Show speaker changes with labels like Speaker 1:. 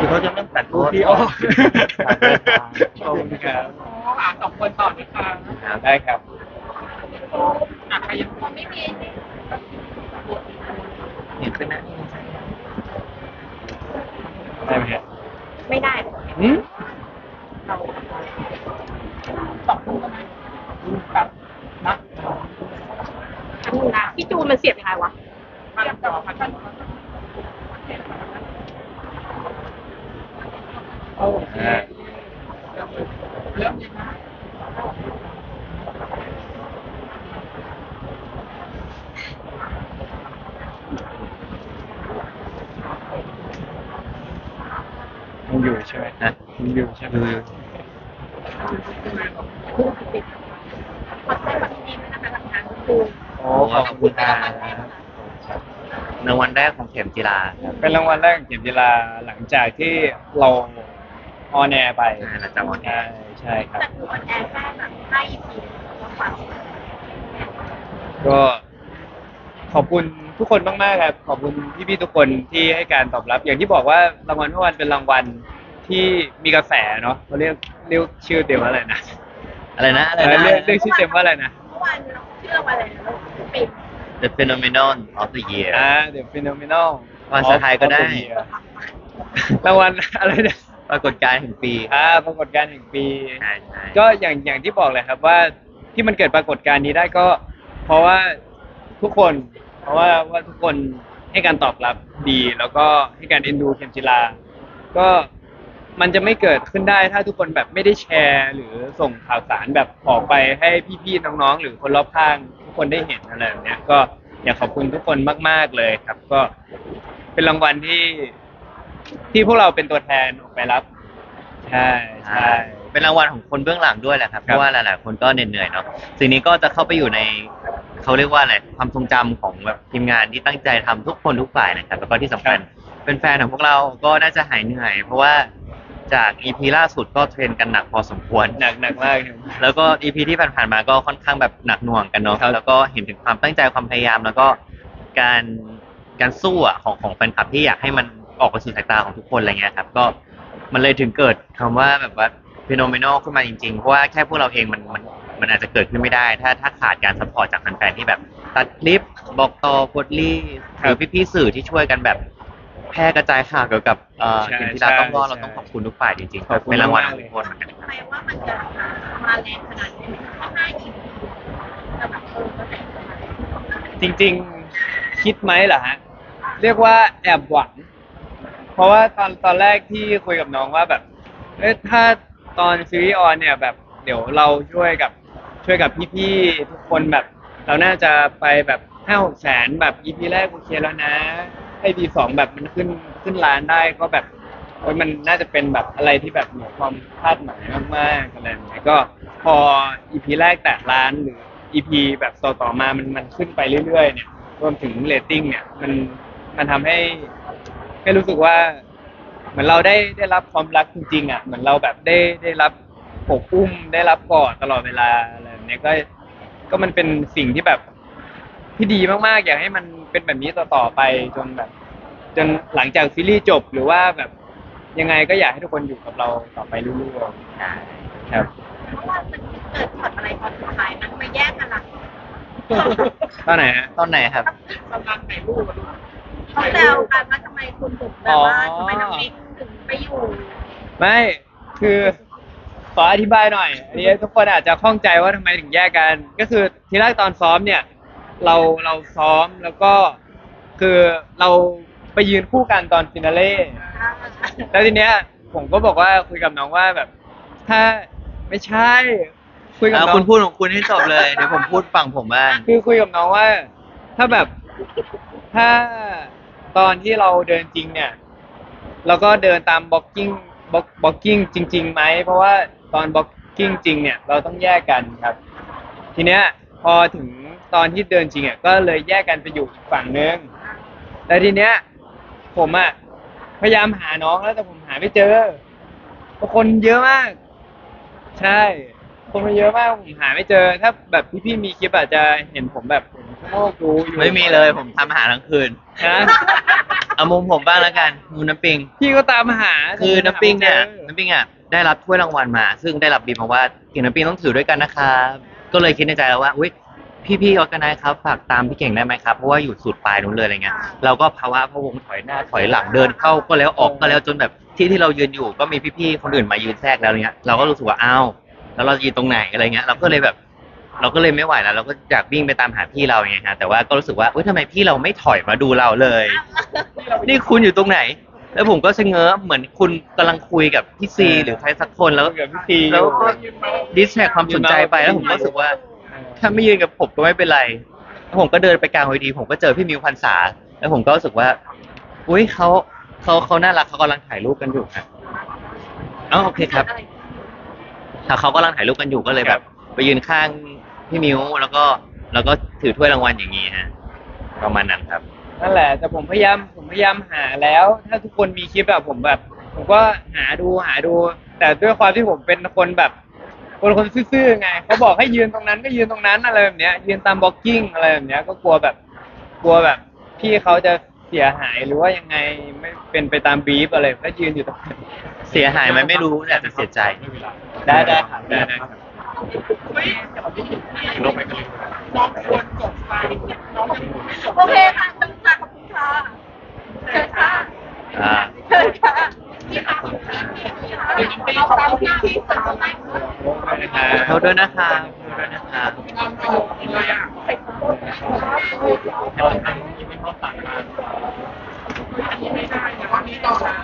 Speaker 1: คือเขาจะเริ่มตัด
Speaker 2: ดูพี่ออก
Speaker 1: ขอบคุณครับ
Speaker 3: ถามสองคนต่อนะคะ
Speaker 1: ได้ครับ
Speaker 3: อะใครยัง
Speaker 4: ไม่มี
Speaker 1: เห็นขึ้นนะได้ไหมครับ
Speaker 4: ไม่ได้
Speaker 1: อืม
Speaker 3: เราสองคนก็ได้แบบนะ
Speaker 4: พี่จูนมันเสียบยังไงวะ
Speaker 3: มันจะมันจะโอเค
Speaker 1: อ่า
Speaker 3: เริ่มยังไง
Speaker 1: ยังอยู่ใช่ไหมนะยังอยู่ใช่ไหม
Speaker 4: ขอแสดงความยินดีด้วยนะคะกับงานครู
Speaker 1: โอ้ขอบคุณครับ
Speaker 2: ในวันแรกของเข็มจีราครับ
Speaker 1: เป็นรางวัลแรกของเข็มจีราหลังจากที่เราออนแอร์ไป
Speaker 2: ใช่หลังจากออนแอ
Speaker 1: ใช่
Speaker 2: ร์
Speaker 1: ใช่ครับ
Speaker 4: แต่ครูออนแอร์แค่แบบห้า EP แล้วฟัง
Speaker 1: ก็ ขอบคุณทุกคนมากๆครับขอบคุณพี่ๆทุกคนที่ให้การตอบรับ อย่างที่บอกว่ารางวัลเมื่อวันเป็นรางวัลที่มีกระแสเนาะเขาเรียกเรียกชื่อเต็มว่าอะไรนะ
Speaker 2: อะไรนะอะไร
Speaker 1: เออ
Speaker 2: นะ
Speaker 1: เรียกเรียกชื่อเต็มว่าอะไรนะ
Speaker 4: เมื่อวานเราชื่อรางวัลอะไรนะลูกปิด
Speaker 2: The Phenomenon of the Year
Speaker 1: อ่า The Phenomenal
Speaker 2: ภาษาไทยก็ได้
Speaker 1: of the Year รางวัลอะไรนะ
Speaker 2: ปรากฏการณ์แห่งปี
Speaker 1: อ่าปรากฏการณ์แห่งปี
Speaker 2: ใช่ใช่
Speaker 1: ก็อย่างอย่างที่บอกเลยครับว่าที่มันเกิดปรากฏการณ์นี้ได้ก็ เพราะว่าทุกคน เพราะว่าว่าทุกคนให้การตอบรับดี แล้วก็ให้การเอ็นดูเข็มจิลา ก็มันจะไม่เกิดขึ้นได้ถ้าทุกคนแบบไม่ได้แชร์หรือส่งข่าวสารแบบออกไปให้พี่ๆน้องๆ หรือคนรอบข้างทุกคนได้เห็นอะไรแบบเนี้ยก็อยากขอบคุณทุกคนมาก ๆเลยครับ ก็เป็นรางวัลที่ที่พวกเราเป็นตัวแทนออกไปรับใช่ใช่
Speaker 2: เป็นรางวัลของคนเบื้องหลังด้วยแหละครับ เพ
Speaker 1: รับ
Speaker 2: ราะว่าหลายๆ คนก็เหนื่อยๆเนาะสิ่งนี้ก็จะเข้าไปอยู่ใน เขาเรียกว่าอะไรความทรงจำของแบบทีมงานที่ตั้งใจทำทุกคนทุกฝ่ายนะครับแล้วก็ที่สำคัญเป็นแฟนของพวกเราก็น่าจะหายเหนื่อย เพราะว่าจากอีพีล่าสุดก็เทรนกันหนักพอสมควร
Speaker 1: หนักหนักมากครับ
Speaker 2: แล้วก็อีพีที่ผ่านๆมาก็ค่อนข้างแบบหนักหน่วงกันเนาะ
Speaker 1: ครับ
Speaker 2: แล้วก็เห็นถึงความตั้งใจความพยายาม แล้วก็การการสู้อะของของแฟนคลับที่อยากให้มันออกไปสู่สายตาของทุกคนอะไรเงี้ยครับก็มันเลยถึงเกิดคำว่าแบบว่าฟีโนเมนอลขึ้นมาจริงๆ เพราะว่าแค่พวกเราเองมันมัน มันอาจจะเกิดขึ้นไม่ได้ ถ้าถ้าขาดการสปอร์ตจากแฟนๆที่แบบตัดคลิปบอกต่อกดรีหรือพี่ๆสื่อที่ช่วยกันแบบแพร่กระจายข่าวเกี่ยวกับเอ่อ
Speaker 1: ใช่
Speaker 2: เกมที่เราต้องรอด
Speaker 1: ใช่
Speaker 2: เราต้องขอบคุณทุกฝ่ายจริงๆ
Speaker 1: ขอบคุณ
Speaker 2: เป็นรางวัล
Speaker 1: มา
Speaker 2: ข
Speaker 1: ก
Speaker 2: อง
Speaker 1: ๆเลย
Speaker 2: ทุกคนเหมือนกันครับ
Speaker 4: ทำไมว่ามันจะมาแรงขนาดนี้แค่ห้า EP แต่แบบเออก็แต่
Speaker 1: จริงๆคิดไหมเหรอฮะเรียกว่าแอบหวัง เพราะว่าตอนตอนแรกที่คุยกับน้องว่าแบบเอ้ยถ้าตอนซีรีส์ออนเนี่ยแบบเดี๋ยวเราช่วยกับ ช่วยกับพี่ๆทุกคนแบบ เราน่าจะไปแบบห้าหกแสนแบบ EP แรกโอเคแล้วนะ ให้ EP สองแบบมันขึ้นขึ้นล้านได้ก็แบบโอ้ยมันน่าจะเป็นแบบอะไรที่แบบเหนือความคาดหมายมากๆอะไรอย่างเงี้ยก็พอ EP แรกแตะล้านหรือ EP แบบต่อๆมามันมันขึ้นไปเรื่อยๆเนี่ยรวมถึงเรตติ้งเนี่ยมันมันทำให้ให้รู้สึกว่า เหมือนเราได้ได้รับความรักจริงๆอะเหมือนเราแบบได้ได้รับปกอุ้มได้รับกอดตลอดเวลาอะไร เนี้ยก็ก็มันเป็นสิ่งที่แบบที่ดีมากๆ อยากให้มันเป็นแบบนี้ต่อๆไปจนแบบ จนหลังจากซีรีส์จบหรือว่าแบบยังไงก็อยากให้ทุกคนอยู่กับเราต่อไปเรื่อยๆครับ
Speaker 4: เพราะว่ามันเกิดช็อตอะไรตอนสุดท้ายนะทำไมแยกกันล่ะ
Speaker 1: ตอนไหนฮะ
Speaker 2: ตอนไหนครับ
Speaker 3: กำลังถ่ายรูปอะลูก
Speaker 4: เขาแซวกันว่าทำไมคุณถึงแบบว่าทำไมน้องมิกถึงไปอยู่
Speaker 1: ไม่คือ ขออธิบายหน่อยอันนี้ทุกคนอาจจะข้องใจว่าทำไมถึงแยกกัน ก็คือทีแรกตอนซ้อมเนี่ย เราเราซ้อมแล้วก็คือเราไปยืนคู่กันตอนฟินาเล่แล้วทีเนี้ยผมก็บอกว่าคุยกับน้องว่าแบบ ถ้าไม่ใช่ คุยกับ
Speaker 2: อะ
Speaker 1: น้อง
Speaker 2: คุณพูดของคุณให้จบเลย เดี๋ยวผมพูดฝั่งผมบ้าง
Speaker 1: คือคุยกับน้องว่า ถ้าแบบถ้าตอนที่เราเดินจริงเนี่ย เราก็เดินตามบล็อกกิ้งบล็อกบล็อกกิ้งจริงๆไหมเพราะว่า ตอนบล็อกกิ้งจริงเนี่ยเราต้องแยกกันครับ ทีเนี้ยพอถึงตอนที่เดินจริงอะก็เลยแยกกันไปอยู่อีกฝั่งนึงแต่ทีเนี้ย ผมอะพยายามหาน้องแล้วแต่ผมหาไม่เจอเพราะคนเยอะมาก ใช่ คนมันเยอะมากผมหาไม่เจอ ถ้าแบบพี่ๆมีคลิปอาจจะเห็นผมแบบผมชะโงกดูอยู่
Speaker 2: ไม่มีเลยผมทำอาหารทั้งคืน
Speaker 1: นะ
Speaker 2: เอามุมผมบ้างแล้วกันมุมน้ำปิง
Speaker 1: พี่ก็ตามหา
Speaker 2: คือน้ำปิงเนี่ย
Speaker 1: หาไม่จอ
Speaker 2: น้ำปิงอะ ได้รับถ้วยรางวัลมา ซึ่งได้รับบีบมาว่าเก่งน้ำปิงต้องถือด้วยกันนะครับก็เลยคิดในใจแล้วว่าอุ้ยพี่ๆออร์แกไนซ์ครับฝากตามพี่เก่งได้ไหมครับเพราะว่าอยู่สุดปลายนู้นเลยอะไรเงี้ยเราก็ภาวะพะวงถอยหน้าถอยหลังเดินเข้าก็แล้วออกก็แล้วจนแบบที่ที่เรายืนอยู่ก็มีพี่ๆคนอื่นมายืนแทรกแล้วอะไรเงี้ยเราก็รู้สึกว่าอ้าวแล้วเราจะยืนตรงไหนอะไรเงี้ยเราก็เลยแบบ เราก็เลยไม่ไหวแล้วเราก็อยากวิ่งไปตามหาพี่เราอย่างเงี้ยฮะแต่ว่าก็รู้สึกว่าเอ้ยทำไมพี่เราไม่ถอยมาดูเราเลย นี่คุณอยู่ตรงไหน แล้วผมก็ชะเง้อเหมือนคุณกำลังคุยกับพี่ซีหรือใครสักคนแล้ว
Speaker 1: กับพี่พี
Speaker 2: แล้วก็ดิสแทรกความสนใจไปแล้วผมก็รู้สึกว่า ถ้าไม่ยืนกับผมก็ไม่เป็นไรแล้วผมก็เดินไปกลางเวทีผมก็เจอพี่มิวพันษา แล้วผมก็รู้สึกว่า อุ้ยเขาเขาเขาน่ารักเขากำลังถ่ายรูปกันอยู่ฮะอ๋อโอเคครับถ้าเขากำลังถ่ายรูปกันอยู่ก็เลยแบบ ไปยืนข้างพี่มิวแล้วก็แล้วก็ถือถ้วยรางวัลอย่างนี้ฮะประมาณนั้นครับ
Speaker 1: นั่นแหละ แต่ผมพยายามผมพยายามหาแล้ว ถ้าทุกคนมีคลิปแบบผมแบบ ผมก็หาดูหาดู แต่ด้วยความที่ผมเป็นคนแบบ คนคนซื่อๆไงเขาบอกให้ยืนตรงนั้นก็ยืนตรงนั้นอะไรแบบเนี้ย ยืนตามบล็อกกิ้งอะไรแบบเนี้ย ก็กลัวแบบกลัวแบบพี่เขาจะเสียหายหรือว่ายังไงไม่เป็นไปตามบีฟอะไรก็ยืนอยู่ตรงนั้น
Speaker 2: เสียหายไหมไม่รู้แต่จะเสียใจ
Speaker 1: ได้ได้ครับได้ได้ครับ
Speaker 3: น้องควรจบไปน้องยังไม่จบ
Speaker 4: โอเคค่ะข เชิญค่ะ
Speaker 2: อ่า
Speaker 4: เชิญค่ะพี่ค่ะเราตามที่ที่สุดเลย
Speaker 2: ขอโทษด้วยนะคะขอโทษด้วยนะครับ
Speaker 3: น้องประโยคนี้เลยอะอันนี้ไม่ได้นะวันนี้ต่อนะ